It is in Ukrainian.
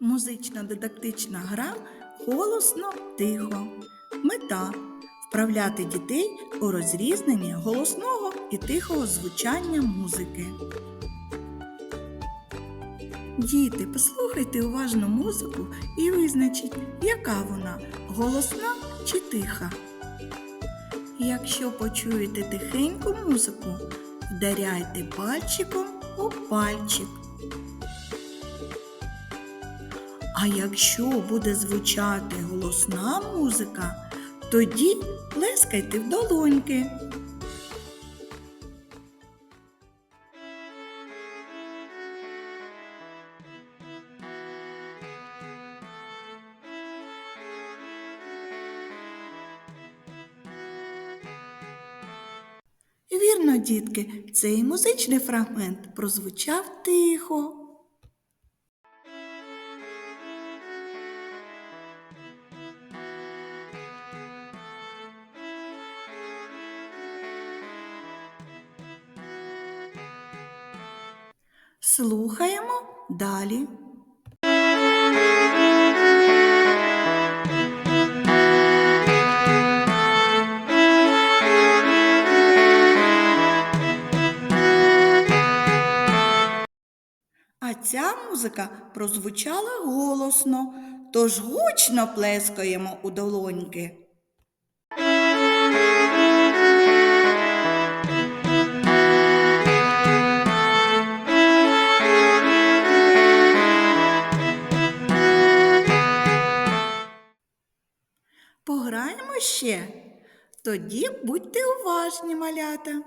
Музично-дидактична гра голосно тихо. Мета вправляти дітей у розрізненні голосного і тихого звучання музики. Діти, послухайте уважно музику і визначіть, яка вона голосна чи тиха. Якщо почуєте тихеньку музику, вдаряйте пальчиком у пальчик. А якщо буде звучати голосна музика, тоді плескайте в долоньки. Вірно, дітки, цей музичний фрагмент прозвучав тихо. Слухаємо далі. А ця музика прозвучала голосно, тож гучно плескаємо у долоньки. Пограємо ще. Тоді будьте уважні, малята.